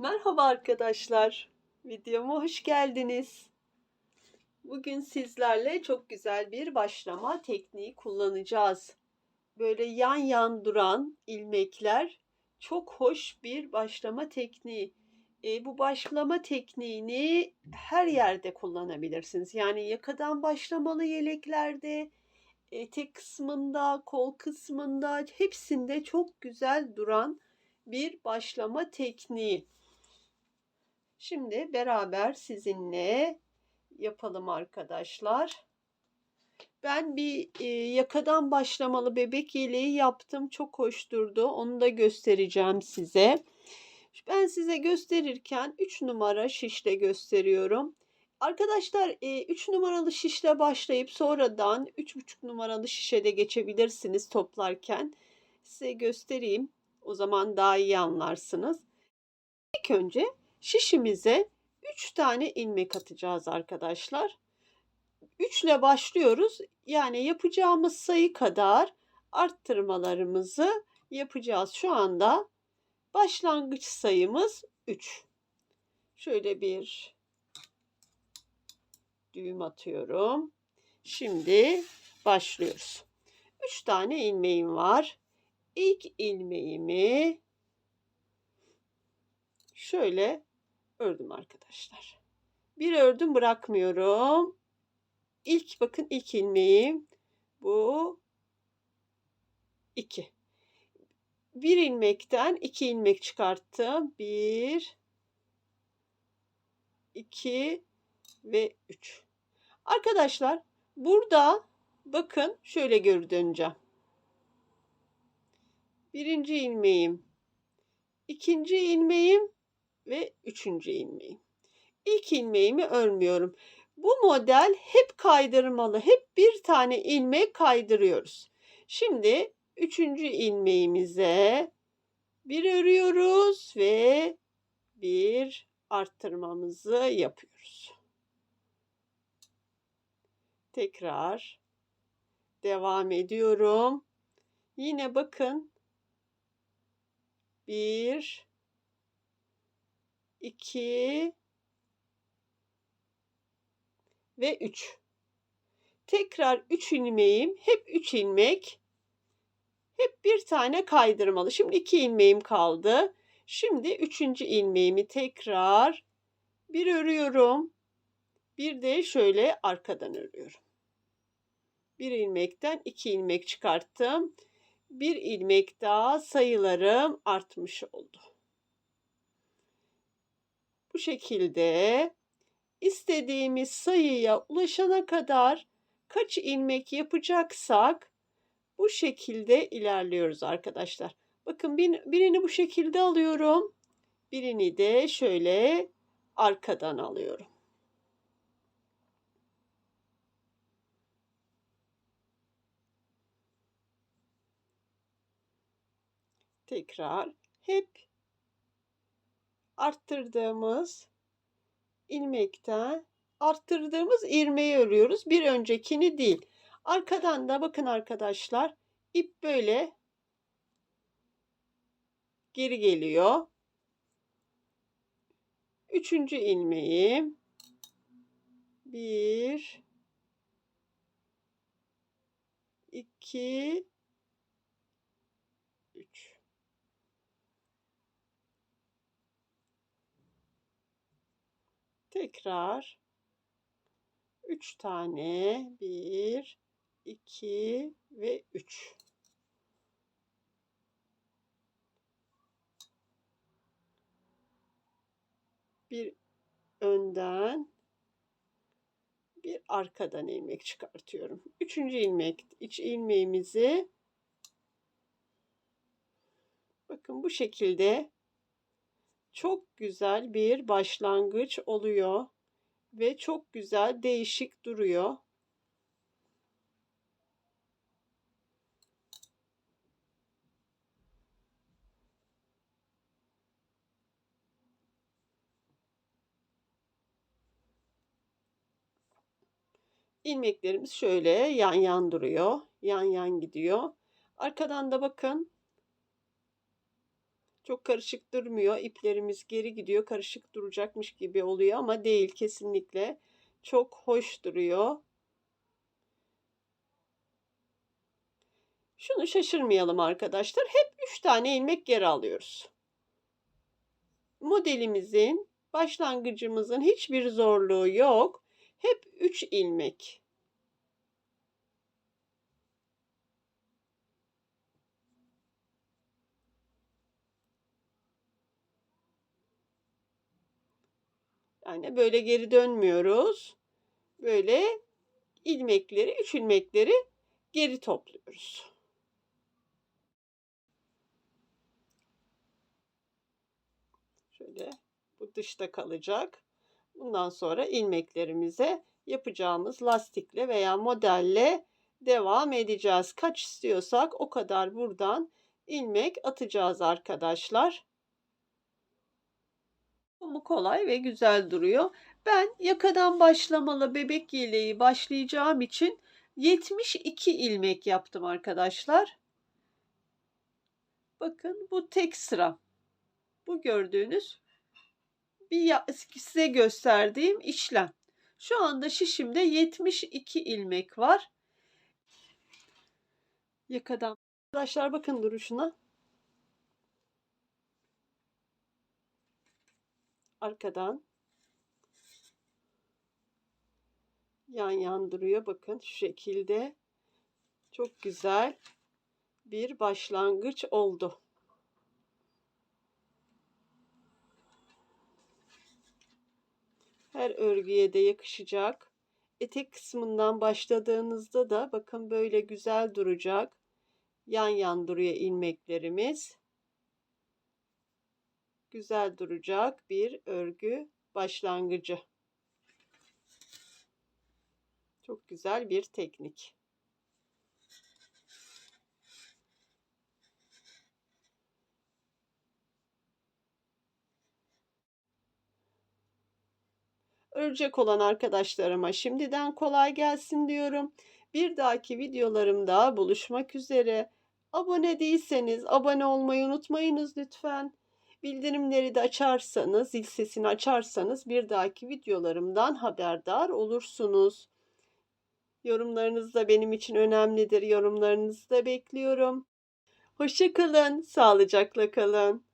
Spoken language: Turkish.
Merhaba arkadaşlar. Videoma hoş geldiniz. Bugün sizlerle çok güzel bir başlama tekniği kullanacağız. Böyle yan yan duran ilmekler çok hoş bir başlama tekniği. E, bu başlama tekniğini her yerde kullanabilirsiniz. Yani yakadan başlamalı yeleklerde, etek kısmında, kol kısmında hepsinde çok güzel duran bir başlama tekniği. Şimdi beraber sizinle yapalım arkadaşlar. Ben bir e, yakadan başlamalı bebek yeleği yaptım. Çok hoş durdu. Onu da göstereceğim size. Ben size gösterirken 3 numara şişle gösteriyorum. Arkadaşlar 3 numaralı şişle başlayıp sonradan 3,5 numaralı şişede geçebilirsiniz toplarken. Size göstereyim. O zaman daha iyi anlarsınız. İlk önce şişimize 3 tane ilmek atacağız arkadaşlar. 3 ile başlıyoruz. Yani yapacağımız sayı kadar arttırmalarımızı yapacağız. Şu anda başlangıç sayımız 3. Şöyle bir düğüm atıyorum. Şimdi başlıyoruz. 3 tane ilmeğim var. İlk ilmeğimi şöyle ördüm arkadaşlar. Bir ördüm bırakmıyorum. İlk bakın ilk ilmeğim bu iki. Bir ilmekten iki ilmek çıkarttım. Bir, iki ve üç. Arkadaşlar burada bakın şöyle geri döneceğim. Birinci ilmeğim, ikinci ilmeğim ve üçüncü ilmeğim. İlk ilmeğimi örmüyorum. Bu model hep kaydırmalı. Hep bir tane ilmek kaydırıyoruz. Şimdi üçüncü ilmeğimize bir örüyoruz ve bir arttırmamızı yapıyoruz. Tekrar devam ediyorum. Yine bakın bir 2 ve 3. Tekrar 3 ilmeğim. Hep 3 ilmek. Hep bir tane kaydırmalı. Şimdi 2 ilmeğim kaldı. Şimdi 3. ilmeğimi tekrar bir örüyorum. Bir de şöyle arkadan örüyorum. Bir ilmekten 2 ilmek çıkarttım. Bir ilmek daha sayılarım artmış oldu. Bu şekilde istediğimiz sayıya ulaşana kadar kaç ilmek yapacaksak bu şekilde ilerliyoruz arkadaşlar. Bakın birini bu şekilde alıyorum. Birini de şöyle arkadan alıyorum. Tekrar hep arttırdığımız ilmekten arttırdığımız ilmeği örüyoruz. Bir öncekini değil. Arkadan da bakın arkadaşlar ip böyle geri geliyor. Üçüncü ilmeğim. Bir, iki, üç. Tekrar 3 tane 1 2 ve 3 bir önden bir arkadan ilmek çıkartıyorum. Üçüncü ilmek iç ilmeğimizi bakın bu şekilde çok güzel bir başlangıç oluyor ve çok güzel değişik duruyor. İlmeklerimiz şöyle yan yan duruyor. Yan yan gidiyor. Arkadan da bakın Çok karışık durmuyor. İplerimiz geri gidiyor. Karışık duracakmış gibi oluyor ama değil kesinlikle. Çok hoş duruyor. Şunu şaşırmayalım arkadaşlar. Hep 3 tane ilmek geri alıyoruz. Modelimizin, başlangıcımızın hiçbir zorluğu yok. Hep 3 ilmek. Yani böyle geri dönmüyoruz. Böyle ilmekleri, üç ilmekleri geri topluyoruz. Şöyle bu dışta kalacak. Bundan sonra ilmeklerimize yapacağımız lastikle veya modelle devam edeceğiz. Kaç istiyorsak o kadar buradan ilmek atacağız arkadaşlar. Bu kolay ve güzel duruyor. Ben yakadan başlamalı bebek yeleği başlayacağım için 72 ilmek yaptım arkadaşlar. Bakın bu tek sıra. Bu gördüğünüz bir size gösterdiğim işlem. Şu anda şişimde 72 ilmek var. Yakadan. Arkadaşlar bakın duruşuna. Arkadan yan yan duruyor. Bakın şu şekilde. Çok güzel bir başlangıç oldu. Her örgüye de yakışacak. Etek kısmından başladığınızda da bakın böyle güzel duracak. Yan yan duruyor ilmeklerimiz. Güzel duracak bir örgü başlangıcı. Çok güzel bir teknik. Örecek olan arkadaşlarıma şimdiden kolay gelsin diyorum. Bir dahaki videolarımda buluşmak üzere. Abone değilseniz abone olmayı unutmayınız lütfen. Bildirimleri de açarsanız, zil sesini açarsanız bir dahaki videolarımdan haberdar olursunuz. Yorumlarınız da benim için önemlidir. Yorumlarınızı da bekliyorum. Hoşçakalın, sağlıcakla kalın.